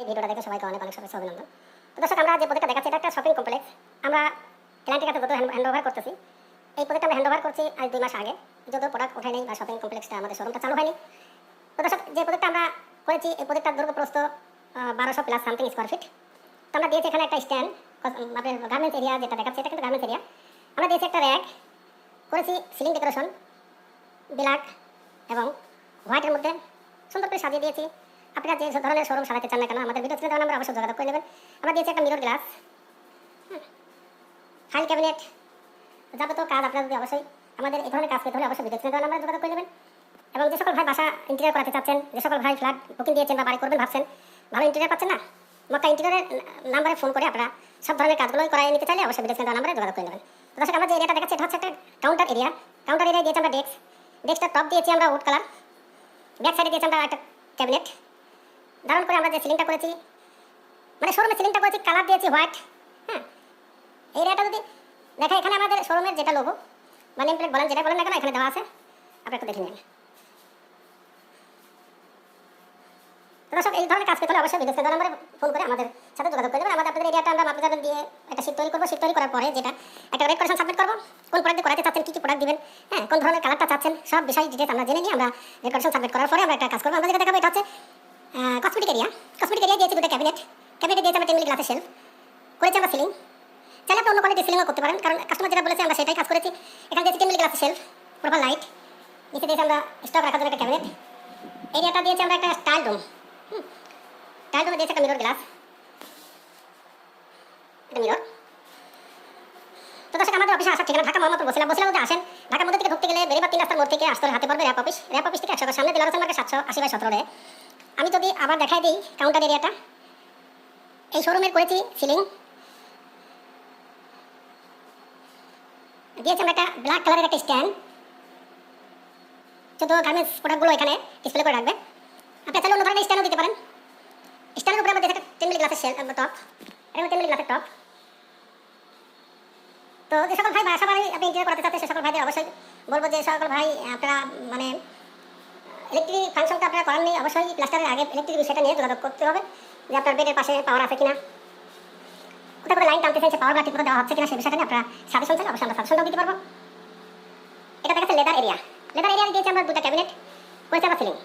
এই ভিডিওটা দেখে সবাইকে অনেক অনেক শুভেচ্ছা, অভিনন্দন। তো দর্শক, আমরা যে প্রজেক্টটা দেখাচ্ছি, এটা একটা শপিং কমপ্লেক্স আমরা ক্লায়েন্টের কাছে যত হ্যান্ড ওভার করতেছি, এই প্রজেক্টটা আমরা হ্যান্ড ওভার করছি আজ দুই মাস আগে। যত প্রোডাক্ট ওঠে নেই বা শপিং কমপ্লেক্সটা আমাদের শোরুমটা চালু হয়নি। তো দর্শক, যে প্রজেক্টটা আমরা করেছি, এই প্রজেক্টটার দৈর্ঘ্য প্রস্ত বারোশো প্লাস সামথিং স্কোয়ার ফিট তো আমরা দিয়েছি এখানে একটা স্ট্যান্ড আপনার গার্মেন্টস এরিয়া যেটা দেখাচ্ছে, এটা কিন্তু গার্মেন্টস এরিয়া আমরা দিয়েছি একটা র্যাক করেছি সিলিং ডেকোরেশন ব্ল্যাক এবং হোয়াইটের মধ্যে সুন্দর করে সাজিয়ে দিয়েছি। আপনারা যে ধরনের শোরুম সাজাতে চান না কেন, আমাদের ভিডিও স্ক্রিনে আমরা অবশ্যই যোগাযোগ করে নেবেন আমরা দিয়েছি একটা মিরর গ্লাস ফাইল ক্যাবিনেট যাবতীয় কাজ আপনারা যদি অবশ্যই আমাদের এই ধরনের কাজ পেতে হলে অবশ্যই ভিডিও স্ক্রিনে আমরা যোগাযোগ করে নেবেন। এবং যে সকল ভাই বাসা ইন্টেরিয়ার করাতে চাচ্ছেন, যে সকল ভাই ফ্ল্যাট বুকিং দিয়েছেন বা বাড়ি করবেন ভাবছেন, ভালো ইন্টেরিয়ার পাচ্ছেন না? মক্কা ইন্টেরিয়ারের নাম্বারে ফোন করে আপনারা সব ধরনের কাজগুলোই করাই নিতে চাইলে অবশ্যই ভিডিও স্ক্রিনে নাম্বারে যোগাযোগ করে নেবেন। দর্শক, আমরা যে এরিয়াটা দেখাচ্ছি, এটা হচ্ছে একটা কাউন্টার এরিয়া কাউন্টার এরিয়া দিয়েছি আমরা ডেস্ক ডেস্কটা টপ দিয়েছি আমরা উড কালার ব্যাক সাইডে দিয়েছি আমরা একটা ক্যাবিনেট দারুণ করে আমরা যে সিলিংটা করেছি মানে শোরুমের সিলিংটা করেছি কালার দিয়েছি হোয়াইট হ্যাঁ এই এরিয়াটা যদি দেখা এখানে আমাদের শোরুমের যেটা লোগো বা নেম প্লেট বলেন, যেটা বলেন না কেন, এখানে দেওয়া আছে। আপনারা একটু দেখে নিন। দর্শক, এই ধরনের কাজ পেতে হলে অবশ্যই বিদেশ নাম্বারে ফোন করে আমাদের সাথে যোগাযোগ করে দেবেন। আমাদের আপনাদের এরিয়াটা আমরা মাপে দিয়ে একটা শীত তৈরি করব। শীত তৈরি করার পরে যেটা একটা রেড করেশন সাবমিট করব। কোন প্রোডাক্ট করাতে চাচ্ছেন, কী কী প্রোডাক্ট দিবেন হ্যাঁ কোন ধরনের কালারটা চাচ্ছেন, সব বিষয় ডিটেলস আমরা জেনে নিয়ে আমরা রেড করেশন সাবমিট করার পরে আমরা একটা কাজ করব। আমরা যেটা দেখাবো, এটা হচ্ছে কসমেটিক এরিয়া কসমেটিক এরিয়া দিয়েছি দুটো ক্যাবিনেট ক্যাবিনেটে দিয়েছি আমরা টেন গ্লাসের শেলফ করেছি আমরা সিলিং চাইলে আপনি অন্য কোয়ালিটি সিলিংও করতে পারেন, কারণ কাস্টমার যেটা বলেছে আমরা সেটাই কাজ করেছি। এখানে দিয়েছি টেন গ্লাসের শেলফ প্রপার লাইট নিচে দিয়েছি আমরা স্টক রাখার জন্য একটা ক্যাবিনেট এরিয়াটা দিয়েছি আমরা একটা স্টাইল রুম টাইল রুমে দিয়েছি একটা মিরর গ্লাস এটা মিরর তো দর্শক, আমাদের অফিসে আসার ঠিকানা ঢাকা মোহাম্মদপুর বসিলা বসিলা মধ্যে আসেন। ঢাকার মধ্যে থেকে ঢুকতে গেলে বেরিবার তিন রাস্তার মোড় থেকে আসতে হাতে পড়বে র্যাপ অফিস র্যাপ অফিস থেকে একশো সামনে দিলার মার্কেট সাতশো আশি বাই সতেরো আমি যদি আবার দেখাই দিই কাউন্টার এরিয়াটা এই শোরুমের করেছি সিলিং দিয়েছি আমরা একটা ব্ল্যাক কালারের একটা স্ট্যান্ড শুধু গার্মেন্টস প্রোডাক্টগুলো এখানে ডিসপ্লে করে রাখবে। আপনি চাইলে অন্য ধরনের স্ট্যান্ডও দিতে পারেন। স্ট্যান্ডের উপরে আমরা দেখে টেন গ্লাসের শেল টপ এটা টেন গ্লাসের টপ তো যে সকল ভাই বাসা বাড়ি আপনি ইন্টারিয়ার করাতে চাচ্ছেন, সে সকল ভাইদের অবশ্যই বলব যে সকল ভাই, আপনারা মানে ইলেকট্রিক ফাংশনটা আপনারা নেই অবশ্যই প্লাস্টারের আগে ইলেকট্রিক বিষয়টা নিয়ে যোগাযোগ করতে হবে, যে আপনার বেডের পাশে পাওয়ার আছে কিনা। কোথাও করে লাইন টানতে চাইছে পাওয়ার ঠিক করে দেওয়া হচ্ছে কিনা সেই বিষয়টা নিয়ে আপনারা সাজেশন চাইলে অবশ্যই আমরা সাজেশনটাও দিতে পারব। এটা দেখাচ্ছে লেদার এরিয়া লেদার এরিয়া দিয়েছে আমরা দুটা ক্যাবিনেট করেছে, আমরা সিলিং